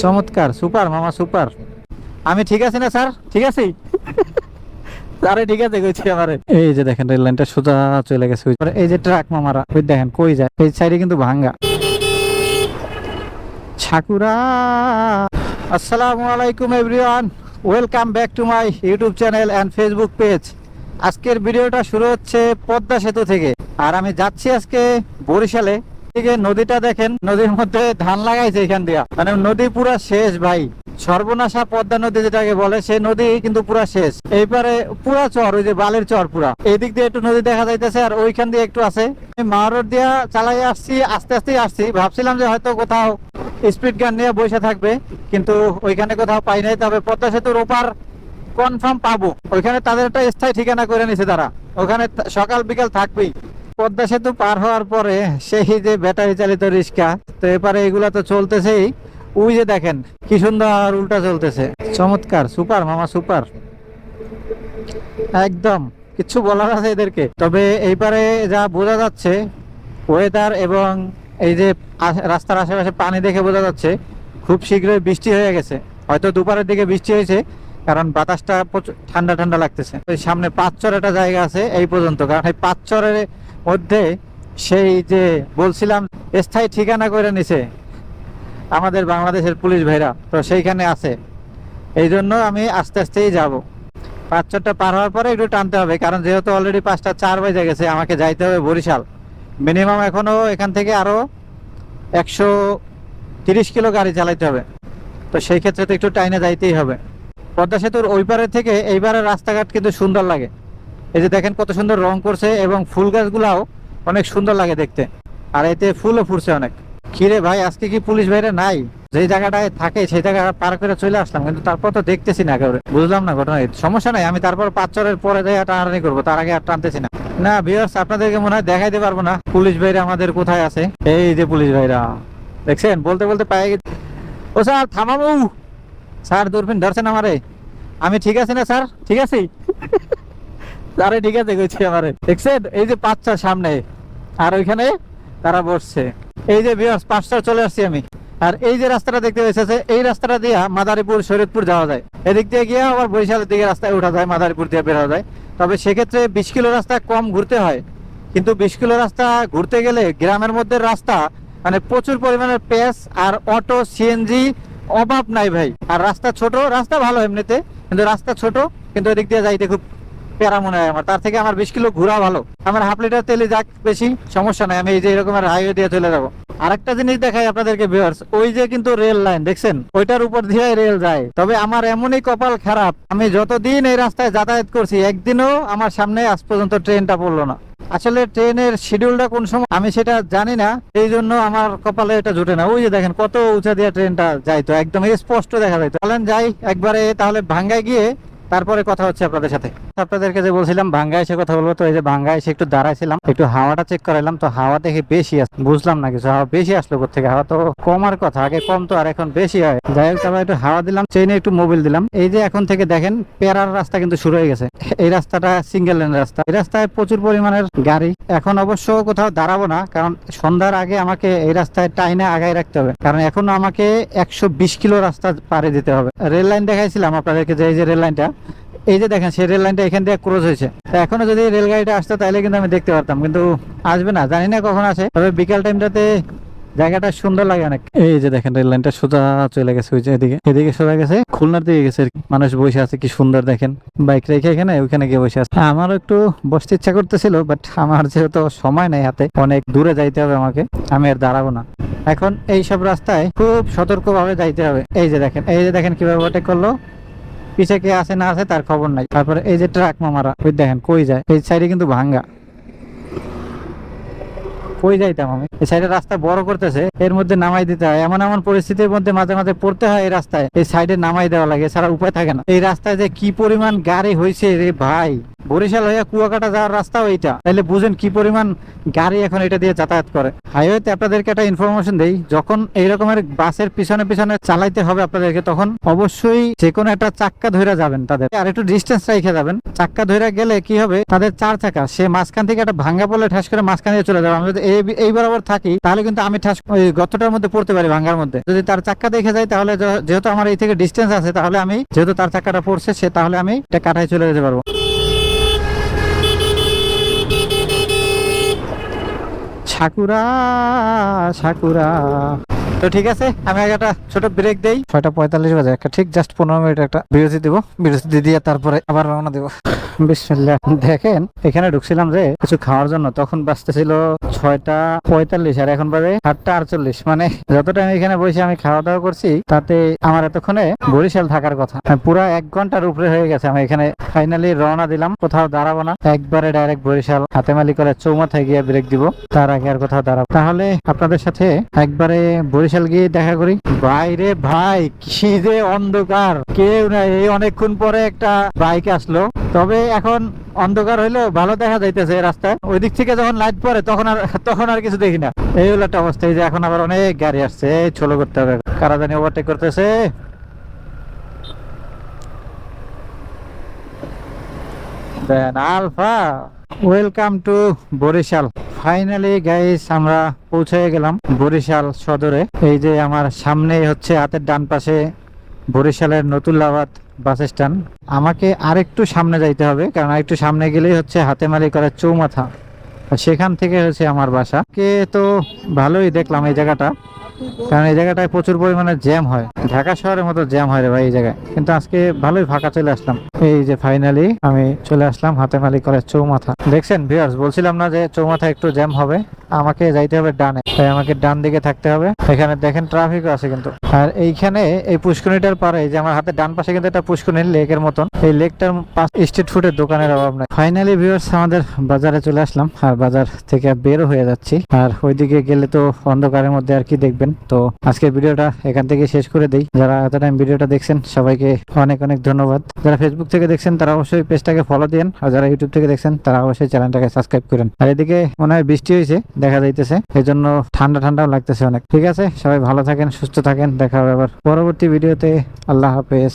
চমৎকার, সুপার, মামা সুপার। আমি ঠিক আছি না, স্যার? ঠিক আছি? আরে ঠিক আছে, কইছি আমারে। এই যে দেখেন, রেল লাইনটা সোজা চলে গেছে। এই যে ট্রাক, মামারা, ওই দেখেন, কই যায়? এই সাইডে কিন্তু ভাঙ্গা। ছাকুরা আসসালামু আলাইকুম, everyone. Welcome back to my YouTube channel and Facebook page. আজকের ভিডিওটা শুরু হচ্ছে পদ্মা সেতু থেকে। আর আমি যাচ্ছি আজকে বরিশালে। থেকে নদীটা দেখেন, নদীর মধ্যে ধান লাগাইছে এখান দিয়া। মানে নদী পুরা শেষ ভাই। সর্বনাশা পদ্মা নদী যেটাকে বলে, সেই নদী কিন্তু পুরা শেষ। এইবারে পুরা চর, ওই যে বালের চর পুরা। এই দিক দিয়ে একটু নদী দেখা যাইতেছে, আর ওইখান দিয়ে একটু আছে। মারোড দিয়া চালাই আসছি, আস্তে আস্তে আসছি। ভাবছিলাম যে হয়তো কোথাও স্পিড গান নিয়ে বসে থাকবে, কিন্তু ওইখানে কোথাও পাই নাই। তবে পদ্মা সেতুর ওপার কনফার্ম পাবো। ওইখানে তাদের একটা স্থায়ী ঠিকানা করে নিছে তারা। ওখানে সকাল বিকাল থাকবেই। পদ্মা সেতু পার হওয়ার পরে সেই যে ব্যাটারি চালিত রিক্সা, তো এবারে এগুলা তো চলতেছেই। ওই যে দেখেন, কি সুন্দর উল্টা চলতেছে। চমৎকার, সুপার, মামা সুপার। একদম, কিছু বলার আছে এদেরকে। তবে এইবারে যা বোঝা যাচ্ছে ওয়েদার এবং এই যে রাস্তার আশেপাশে পানি দেখে বোঝা যাচ্ছে, খুব শীঘ্রই বৃষ্টি হয়ে গেছে। হয়তো দুপুরের দিকে বৃষ্টি হয়েছে, কারণ বাতাসটা ঠান্ডা ঠান্ডা লাগতেছে। ওই সামনে পাঁচচর একটা জায়গা আছে, এই পর্যন্ত। কারণ এই পাঁচচরের মধ্যে সেই যে বলছিলাম, স্থায়ী ঠিকানা করে নিছে আমাদের বাংলাদেশের পুলিশ ভাইরা, তো সেইখানে আছে। এই জন্য আমি আস্তে আস্তেই যাব। পাঁচ চারটা পার হওয়ার পরে একটু টানতে হবে, কারণ যেহেতু অলরেডি পাঁচটা চার বেজে গেছে, আমাকে যাইতে হবে বরিশাল। মিনিমাম এখনও এখান থেকে আরও একশো তিরিশ কিলো গাড়ি চালাইতে হবে। তো সেই ক্ষেত্রে তো একটু টাইনে যাইতেই হবে। পদ্মা সেতুর ওই পারে থেকে এইবারের রাস্তাঘাট কিন্তু সুন্দর লাগে। এই যে দেখেন কত সুন্দর রং করছে এবং ফুল গাছগুলাও অনেক সুন্দর লাগে দেখতে। আর এতে ফুলও ফুটছে অনেক। কিরে ভাই, আজকে কি পুলিশ ভাইরা নাই? যে জায়গাটায় থাকে সেই জায়গা পার করে চলে আসলাম, কিন্তু তারপর তো দেখতেছি না কাউরে বুঝলাম না ঘটনা সমস্যা নাই, আমি তারপর পাঁচ চরের পরে যাই টানাটানি করব, তার আগে আর টানতেছি না। না বিয়ার্স আপনাদেরকে মনে হয় দেখাইতে পারব না, পুলিশ ভাইরা আমাদের কোথায় আছে? এই যে পুলিশ ভাইরা, দেখছেন? বলতে বলতে পায়ে গেছে। ও স্যার, থামাবো। স্যার, দূরবীন, ধরছেন আমারে। আমি ঠিক আছি না, স্যার? ঠিক আছি? আরে, ঠিক আছে, কইছি আমারে। দেখছেন? এই যে পাঁচটার সামনে। আর ওইখানে তারা বসছে। এই যে বিয়ার্স পাঁচটা চলে আসছি আমি। আর এই যে রাস্তাটা দেখতে পেয়েছে এই রাস্তাটা দিয়ে মাদারীপুর, শরীয়তপুর যাওয়া যায়। এদিক দিয়ে গিয়ে আবার বরিশালের দিকে রাস্তায় ওঠা যায়, মাদারীপুর দিয়ে বের হওয়া যায়। তবে সেক্ষেত্রে বিশ কিলো রাস্তা কম ঘুরতে হয়। কিন্তু বিশ কিলো রাস্তা ঘুরতে গেলে গ্রামের মধ্যে রাস্তা মানে প্রচুর পরিমাণের পেস আর অটো সিএনজি অভাব নাই ভাই। আর রাস্তা ছোট, রাস্তা ভালো এমনিতে। কিন্তু রাস্তা ছোট, কিন্তু এদিক দিয়ে যাইতে খুব প্যারা মনে হয় আমার। তার থেকে আমার বিশ কিলো ঘোরা ভালো। আমার হাফ লিটার তেলে যাক, বেশি সমস্যা নাই, আমি এই যে এরকম হাইওয়ে দিয়ে চলে যাব। আরেকটা জিনিস দেখাই আপনাদেরকে ভিউয়ার্স ওই যে কিন্তু রেল লাইন দেখছেন? ওইটার উপর দিয়ে রেল যায়। তবে আমার এমনই কপাল খারাপ, আমি যতদিন এই রাস্তায় যাতায়াত করছি, একদিনও আমার সামনে আজ পর্যন্ত ট্রেনটা পড়ল না। আসলে ট্রেনের শিডিউলটা কোন সময়, আমি সেটা জানি না, এই জন্য আমার কপালে এটা জুটে না। ওই যে দেখেন, কত উঁচা দিয়ে ট্রেনটা যাইতো, একদম স্পষ্ট দেখা যাইতো। চলেন যাই একবারে, তাহলে ভাঙ্গায় গিয়ে তারপরে কথা হচ্ছে আপনাদের সাথে। আপনাদেরকে যে বলছিলাম, ভাঙ্গা এসে কথা বলব, তো এই যে ভাঙ্গা এসে একটু দাঁড়াইছিলাম, একটু হাওয়াটা চেক করাইলাম, তো হাওয়া দেখে বেশি আসছে বুঝলাম না কিছু, হাওয়া বেশি আসলো থেকে হাওয়া তো কমার কথা, আগে কম তো, আর এখন বেশি হয়। যাই হোক, তারপর একটু হাওয়া দিলাম চেনে একটু মোবিল দিলাম। এই যে এখন থেকে দেখেন পেরার রাস্তা কিন্তু শুরু হয়ে গেছে। এই রাস্তাটা সিঙ্গেল লেন রাস্তা। এই রাস্তায় প্রচুর পরিমাণের গাড়ি। এখন অবশ্য কোথাও দাঁড়াবো না, কারণ সন্ধ্যার আগে আমাকে এই রাস্তায় টাইনে আগায় রাখতে হবে। কারণ এখন আমাকে একশো বিশ কিলো রাস্তা পাড়ি দিতে হবে। রেল লাইন দেখাইছিলাম আপনাদেরকে, যে এই যে রেল লাইনটা এই যে দেখেন, সেই রেল লাইনটা এখান দিয়ে ক্রস হয়েছে। এখনও যদি রেলগাড়িটা আসতো, তাহলে কিন্তু আমি দেখতে পারতাম, কিন্তু আসবে না, জানি না কখন আসে। তবে বিকাল টাইমটাতে জায়গাটা সুন্দর লাগে অনেক। এই যে দেখেন রেল লাইনটা সোজা চলে গেছে, ওই যে এদিকে। এদিকে সোজা গেছে, খুলনার দিকে গেছে মানুষ বসে আছে, কি সুন্দর দেখেন। বাইক রেখে এখানে, ওইখানে গিয়ে বসে আছে। আমারও একটু বসতে ইচ্ছা করতেছিল বাট আমার যেহেতু সময় নাই হাতে, অনেক দূরে যাইতে হবে আমাকে, আমি আর দাঁড়াবো না। এখন এই সব রাস্তায় খুব সতর্ক ভাবে যাইতে হবে। এই যে দেখেন, এই যে দেখেন কীভাবে ওভারটেক করল। পিছে কে আছে, না আছে, তার খবর নাই। তারপরে এই যে ট্রাক মামারা, ওই দেখেন, কই যায়? এই সাইডে কিন্তু ভাঙ্গা। কই যাইতাম আমি এই সাইডে রাস্তা বড় করতেছে, এর মধ্যে নামাই দিতে হয়। এমন এমন পরিস্থিতির মধ্যে মাঝে মাঝে পড়তে হয় এই রাস্তায়। এই সাইডে নামাই দেওয়া লাগে সারা উপায় থাকে না। এই রাস্তায় যে কি পরিমাণ গাড়ি হয়েছে রে ভাই। বরিশাল হয়ে কুয়াকাটা যাওয়ার রাস্তা ওইটা তাহলে বুঝেন কি পরিমাণ গাড়ি এখন এটা দিয়ে যাতায়াত করে। হাইওয়েতে আপনাদেরকে একটা ইনফরমেশন দেই, যখন এই রকমের বাসের পিছনে পিছনে চালাইতে হবে আপনাদেরকে, তখন অবশ্যই যে কোনো একটা চাক্কা ধরে যাবেন তাদের। আর একটু ডিস্টেন্স রেখে যাবেন। চাক্কা ধরে গেলে কি হবে? তাদের চার চাকা, সে মাঝখান থেকে একটা ভাঙ্গা পড়লে ঠাস করে মাঝখান দিয়ে চলে যাবে। আমি যদি এই- বরাবর থাকি, তাহলে কিন্তু আমি ঠাস ওই গর্তটার মধ্যে পড়তে পারি ভাঙ্গার মধ্যে। যদি তার চাক্কা দেখে যাই, তাহলে যেহেতু আমার এই থেকে ডিস্টেন্স আছে, তাহলে আমি, যেহেতু তার চাক্কাটা পড়ছে সে, তাহলে আমি এটা কাটায় চলে যেতে পারব। Sakura Sakura. তো ঠিক আছে আমি একটা ছোট ব্রেক দেই। ছয়টা পঁয়তাল্লিশ বাজে একটা ঠিক জাস্ট পনেরো মিনিট একটা বিরতি দিব। বিরতি দিয়ে তারপরে আবার রওনা দিব। বিসমিল্লাহ। দেখেন এখানে ঢুকছিলাম যে কিছু খাওয়ার জন্য তখন বাজতেছিল ছয়টা পঁয়তাল্লিশ আর এখন বাজে আটটা আটচল্লিশ। মানে যত টাইম এখানে বসে আমি খাওয়া দাওয়া করছি তাতে আমার এতক্ষণে বরিশাল থাকার কথা। মানে পুরো এক ঘণ্টার উপরে হয়ে গেছে আমি এখানে ফাইনালি রওনা দিলাম। কোথাও দাঁড়াবো না একবারে ডাইরেক্ট বরিশাল হাতেমালি করে চৌমাথায় গিয়ে ব্রেক দিব। তার আগে আর কোথাও দাঁড়াবো তাহলে আপনাদের সাথে একবারে বরিশাল গিয়ে দেখা করি। বাইরে ভাই, কি যে অন্ধকার। কেউ নাই, এই অনেকক্ষণ পরে একটা বাইক আসলো। তবে এখন অন্ধকার হইলেও ভালো দেখা যাইতেছে রাস্তায়। ওই দিক থেকে যখন লাইট পরে তখন আর তখন আর কিছু দেখি না। এই হলো একটা অবস্থা, এই যে এখন আবার অনেক গাড়ি আসছে ছোলো করতে হবে। কারা জানি ওভারটেক করতেছে। Then alpha. Welcome to Barishal finally guys আমরা পৌঁছে গেলাম বরিশাল সদরে। এই যে আমার সামনে হচ্ছে হাতের ডান পাশে বরিশালের নতুল্লাবাদ বাস স্ট্যান্ড। আমাকে আরেকটু সামনে যাইতে হবে, কারণ আরেকটু সামনে গেলেই হচ্ছে হাতে মালি করার চৌমাথা সেখান থেকে হচ্ছে আমার বাসা। কে তো ভালোই দেখলাম এই জায়গাটা। কারণ এই জায়গাটায় প্রচুর পরিমাণে জ্যাম হয়। ঢাকা শহরের মতো জ্যাম হয় রে ভাই এই জায়গায়। কিন্তু আজকে ভালোই ফাঁকা চলে আসলাম। এই যে ফাইনালি আমি চলে আসলাম হাতে মালিক কলেজ চৌমাথা। দেখছেন ভিউয়ার্স বলছিলাম না যে চৌমাথা একটু জ্যাম হবে। আমাকে যাইতে হবে ডানে। তাই আমাকে ডান দিকে থাকতে হবে। এখানে দেখেন ট্রাফিকও আছে কিন্তু। আর এইখানে এই পুষ্করিটার পারে যে আমার হাতে ডান পাশে কিন্তু একটা পুষ্করিণীর লেকের মতন। এই লেকটার স্ট্রিট ফুডের দোকানের অভাব নাই। ফাইনালি ভিউয়ার্স আমাদের বাজারে চলে আসলাম। আর বাজার থেকে বেরো হয়ে যাচ্ছি। আর ওইদিকে গেলে তো অন্ধকারের মধ্যে আর কি দেখবেন? তো আজকের ভিডিওটা এখান থেকে শেষ করে দেই। যারা এত টাইম ভিডিওটা দেখছেন, সবাইকে অনেক অনেক ধন্যবাদ। যারা ফেসবুক থেকে দেখছেন, তারা অবশ্যই পেজটাকে ফলো দিন আর যারা ইউটিউব থেকে দেখছেন, তারা অবশ্যই চ্যানেলটাকে সাবস্ক্রাইব করেন। আর এদিকে মনে হয় বৃষ্টি হয়েছে, দেখা যাইতেছে। এই জন্য ঠান্ডা ঠান্ডাও লাগতেছে অনেক। ঠিক আছে? সবাই ভালো থাকেন, সুস্থ থাকেন, দেখা হবে আবার পরবর্তী ভিডিওতে। আল্লাহ হাফেজ।